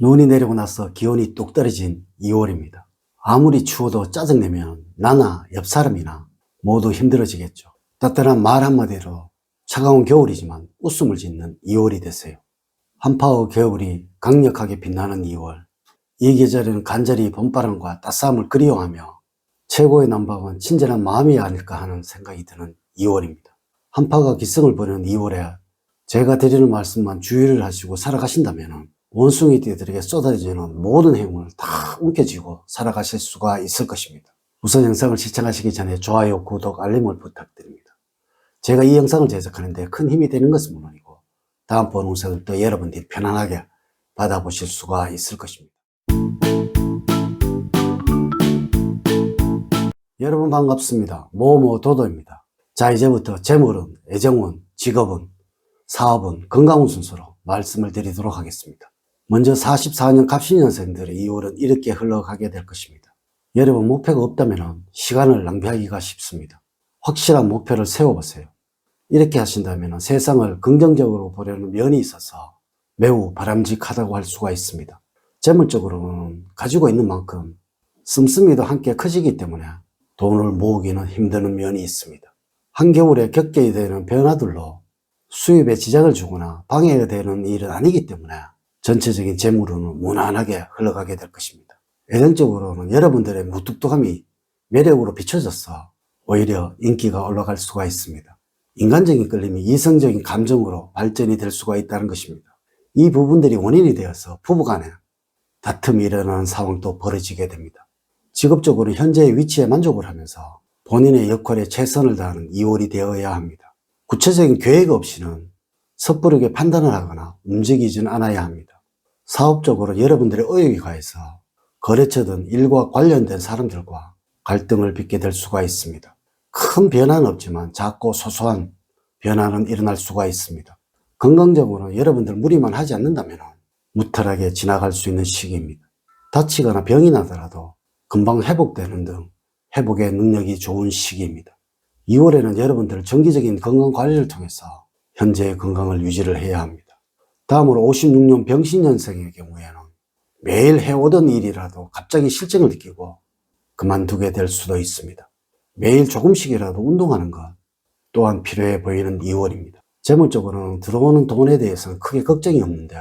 눈이 내리고 나서 기온이 뚝 떨어진 2월입니다. 아무리 추워도 짜증내면 나나 옆 사람이나 모두 힘들어지겠죠. 따뜻한 말 한마디로 차가운 겨울이지만 웃음을 짓는 2월이 되세요. 한파와 겨울이 강력하게 빛나는 2월. 이 계절에는 간절히 봄바람과 따스함을 그리워하며 최고의 난방은 친절한 마음이 아닐까 하는 생각이 드는 2월입니다. 한파가 기승을 부리는 2월에 제가 드리는 말씀만 주의를 하시고 살아가신다면 원숭이들에게 쏟아지는 모든 행운을 다 움켜쥐고 살아가실 수가 있을 것입니다. 우선 영상을 시청하시기 전에 좋아요, 구독, 알림을 부탁드립니다. 제가 이 영상을 제작하는데 큰 힘이 되는 것은 물론이고 다음번 영상을 또 여러분들이 편안하게 받아보실 수가 있을 것입니다. 여러분 반갑습니다. 모모 도도입니다. 자 이제부터 재물은, 애정은, 직업은, 사업은, 건강운 순서로 말씀을 드리도록 하겠습니다. 먼저 44년 갑신년생들의 2월은 이렇게 흘러가게 될 것입니다. 여러분 목표가 없다면 시간을 낭비하기가 쉽습니다. 확실한 목표를 세워보세요. 이렇게 하신다면 세상을 긍정적으로 보려는 면이 있어서 매우 바람직하다고 할 수가 있습니다. 재물적으로는 가지고 있는 만큼 씀씀이도 함께 커지기 때문에 돈을 모으기는 힘드는 면이 있습니다. 한겨울에 겪게 되는 변화들로 수입에 지장을 주거나 방해가 되는 일은 아니기 때문에 전체적인 재물은 무난하게 흘러가게 될 것입니다. 애정적으로는 여러분들의 무뚝뚝함이 매력으로 비춰져서 오히려 인기가 올라갈 수가 있습니다. 인간적인 끌림이 이성적인 감정으로 발전이 될 수가 있다는 것입니다. 이 부분들이 원인이 되어서 부부간에 다툼이 일어나는 상황도 벌어지게 됩니다. 직업적으로 현재의 위치에 만족을 하면서 본인의 역할에 최선을 다하는 2월이 되어야 합니다. 구체적인 계획 없이는 섣부르게 판단을 하거나 움직이지는 않아야 합니다. 사업적으로 여러분들의 의욕이 가해서 거래처든 일과 관련된 사람들과 갈등을 빚게 될 수가 있습니다. 큰 변화는 없지만 작고 소소한 변화는 일어날 수가 있습니다. 건강적으로 여러분들 무리만 하지 않는다면 무탈하게 지나갈 수 있는 시기입니다. 다치거나 병이 나더라도 금방 회복되는 등 회복의 능력이 좋은 시기입니다. 2월에는 여러분들 정기적인 건강 관리를 통해서 현재의 건강을 유지를 해야 합니다. 다음으로 56년 병신년생의 경우에는 매일 해오던 일이라도 갑자기 실증을 느끼고 그만두게 될 수도 있습니다. 매일 조금씩이라도 운동하는 것 또한 필요해 보이는 2월입니다. 재물적으로는 들어오는 돈에 대해서는 크게 걱정이 없는데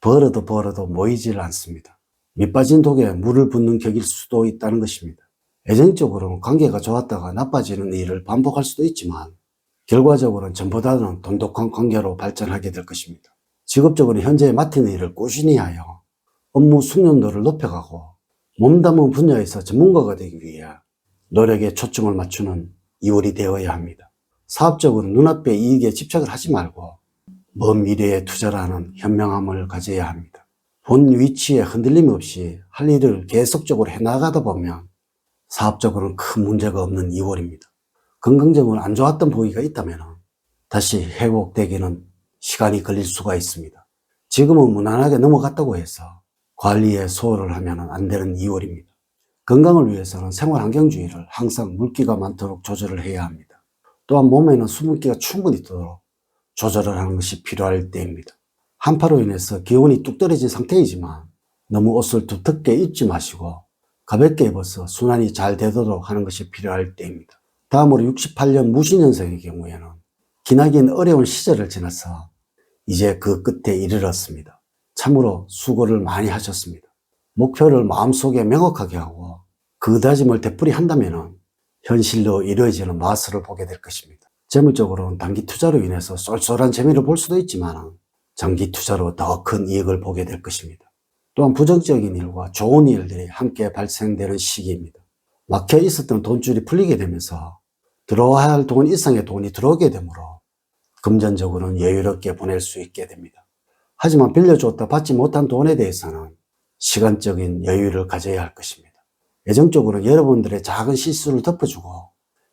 벌어도 벌어도 모이질 않습니다. 밑빠진 독에 물을 붓는 격일 수도 있다는 것입니다. 애정적으로는 관계가 좋았다가 나빠지는 일을 반복할 수도 있지만 결과적으로는 전보다는 돈독한 관계로 발전하게 될 것입니다. 직업적으로 현재 맡은 일을 꾸준히 하여 업무 숙련도를 높여가고 몸담은 분야에서 전문가가 되기 위해 노력에 초점을 맞추는 2월이 되어야 합니다. 사업적으로 눈앞의 이익에 집착을 하지 말고 먼 미래에 투자를 하는 현명함을 가져야 합니다. 본 위치에 흔들림 없이 할 일을 계속적으로 해나가다 보면 사업적으로는 큰 문제가 없는 2월입니다. 건강적으로 안 좋았던 부위가 있다면 다시 회복되기는 시간이 걸릴 수가 있습니다. 지금은 무난하게 넘어갔다고 해서 관리에 소홀을 하면 안 되는 2월입니다. 건강을 위해서는 생활 환경주의를 항상 물기가 많도록 조절을 해야 합니다. 또한 몸에는 수분기가 충분히 있도록 조절을 하는 것이 필요할 때입니다. 한파로 인해서 기온이 뚝 떨어진 상태이지만 너무 옷을 두텁게 입지 마시고 가볍게 입어서 순환이 잘 되도록 하는 것이 필요할 때입니다. 다음으로 68년 무신년생의 경우에는 기나긴 어려운 시절을 지나서 이제 그 끝에 이르렀습니다. 참으로 수고를 많이 하셨습니다. 목표를 마음속에 명확하게 하고 그 다짐을 되풀이 한다면 현실로 이루어지는 마술을 보게 될 것입니다. 재물적으로는 단기 투자로 인해서 쏠쏠한 재미를 볼 수도 있지만 장기 투자로 더 큰 이익을 보게 될 것입니다. 또한 부정적인 일과 좋은 일들이 함께 발생되는 시기입니다. 막혀 있었던 돈줄이 풀리게 되면서 들어와야 할 돈 이상의 돈이 들어오게 되므로 금전적으로는 여유롭게 보낼 수 있게 됩니다. 하지만 빌려줬다 받지 못한 돈에 대해서는 시간적인 여유를 가져야 할 것입니다. 예정적으로 여러분들의 작은 실수를 덮어주고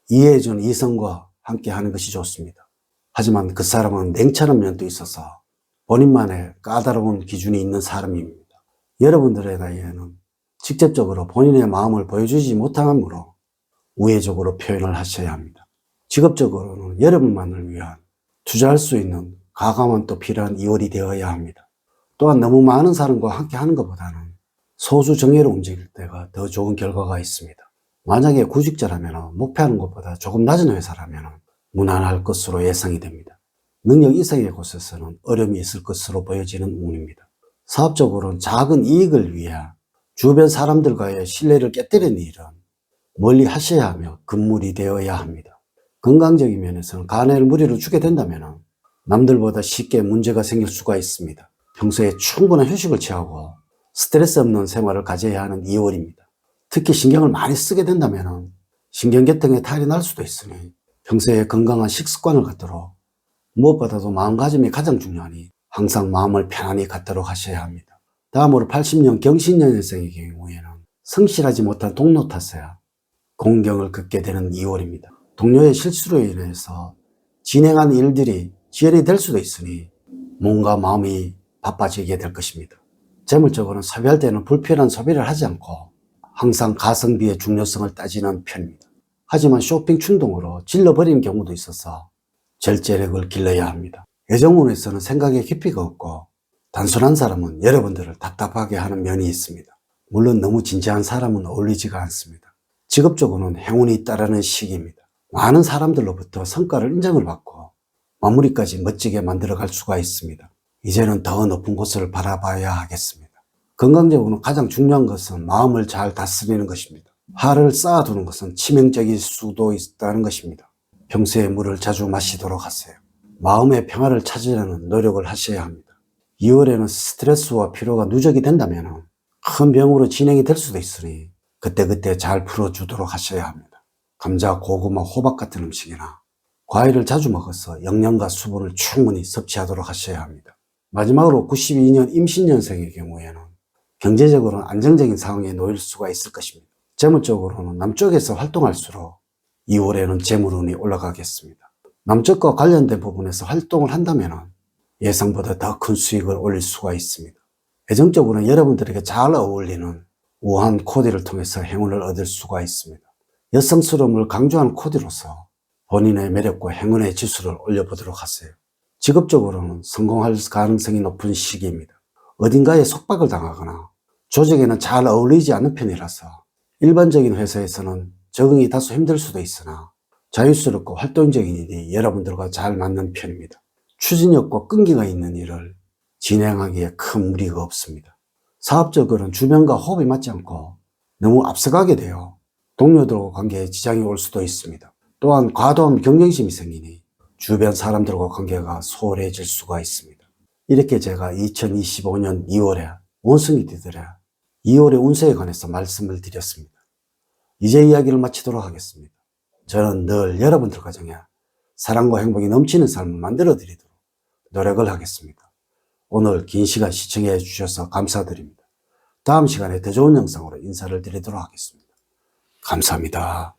이해해준 이성과 함께 하는 것이 좋습니다. 하지만 그 사람은 냉철한 면도 있어서 본인만의 까다로운 기준이 있는 사람입니다. 여러분들의 나이에는 직접적으로 본인의 마음을 보여주지 못함으로 우회적으로 표현을 하셔야 합니다. 직업적으로는 여러분만을 위한 투자할 수 있는 가감은 또 필요한 2월이 되어야 합니다. 또한 너무 많은 사람과 함께 하는 것보다는 소수 정예로 움직일 때가 더 좋은 결과가 있습니다. 만약에 구직자라면 목표하는 것보다 조금 낮은 회사라면 무난할 것으로 예상이 됩니다. 능력 이상의 곳에서는 어려움이 있을 것으로 보여지는 운입니다. 사업적으로는 작은 이익을 위해 주변 사람들과의 신뢰를 깨뜨리는 일은 멀리 하셔야 하며 금물이 되어야 합니다. 건강적인 면에서는 간에를 무리로 주게 된다면 남들보다 쉽게 문제가 생길 수가 있습니다. 평소에 충분한 휴식을 취하고 스트레스 없는 생활을 가져야 하는 2월입니다. 특히 신경을 많이 쓰게 된다면 신경계통에 탈이 날 수도 있으니 평소에 건강한 식습관을 갖도록 무엇보다도 마음가짐이 가장 중요하니 항상 마음을 편안히 갖도록 하셔야 합니다. 다음으로 80년 경신년생의 경우에는 성실하지 못한 동료 탓에야 공경을 겪게 되는 2월입니다. 동료의 실수로 인해서 진행한 일들이 지연이 될 수도 있으니 몸과 마음이 바빠지게 될 것입니다. 재물적으로는 소비할 때는 불필요한 소비를 하지 않고 항상 가성비의 중요성을 따지는 편입니다. 하지만 쇼핑 충동으로 질러버리는 경우도 있어서 절제력을 길러야 합니다. 애정운에서는 생각의 깊이가 없고 단순한 사람은 여러분들을 답답하게 하는 면이 있습니다. 물론 너무 진지한 사람은 어울리지가 않습니다. 직업적으로는 행운이 따르는 시기입니다. 많은 사람들로부터 성과를 인정을 받고 마무리까지 멋지게 만들어 갈 수가 있습니다. 이제는 더 높은 곳을 바라봐야 하겠습니다. 건강적으로 가장 중요한 것은 마음을 잘 다스리는 것입니다. 화를 쌓아두는 것은 치명적일 수도 있다는 것입니다. 평소에 물을 자주 마시도록 하세요. 마음의 평화를 찾으려는 노력을 하셔야 합니다. 2월에는 스트레스와 피로가 누적이 된다면 큰 병으로 진행이 될 수도 있으니 그때그때 잘 풀어주도록 하셔야 합니다. 감자, 고구마, 호박 같은 음식이나 과일을 자주 먹어서 영양과 수분을 충분히 섭취하도록 하셔야 합니다. 마지막으로 92년 임신년생의 경우에는 경제적으로는 안정적인 상황에 놓일 수가 있을 것입니다. 재물적으로는 남쪽에서 활동할수록 2월에는 재물운이 올라가겠습니다. 남쪽과 관련된 부분에서 활동을 한다면 예상보다 더 큰 수익을 올릴 수가 있습니다. 애정적으로는 여러분들에게 잘 어울리는 우아한 코디를 통해서 행운을 얻을 수가 있습니다. 여성스러움을 강조하는 코디로서 본인의 매력과 행운의 지수를 올려보도록 하세요. 직업적으로는 성공할 가능성이 높은 시기입니다. 어딘가에 속박을 당하거나 조직에는 잘 어울리지 않는 편이라서 일반적인 회사에서는 적응이 다소 힘들 수도 있으나 자유스럽고 활동적인 일이 여러분들과 잘 맞는 편입니다. 추진력과 끈기가 있는 일을 진행하기에 큰 무리가 없습니다. 사업적으로는 주변과 호흡이 맞지 않고 너무 앞서가게 되어 동료들과 관계에 지장이 올 수도 있습니다. 또한 과도한 경쟁심이 생기니 주변 사람들과 관계가 소홀해질 수가 있습니다. 이렇게 제가 2025년 2월에 원숭이들의 2월의 운세에 관해서 말씀을 드렸습니다. 이제 이야기를 마치도록 하겠습니다. 저는 늘 여러분들 가정에 사랑과 행복이 넘치는 삶을 만들어 드리도록 노력을 하겠습니다. 오늘 긴 시간 시청해 주셔서 감사드립니다. 다음 시간에 더 좋은 영상으로 인사를 드리도록 하겠습니다. 감사합니다.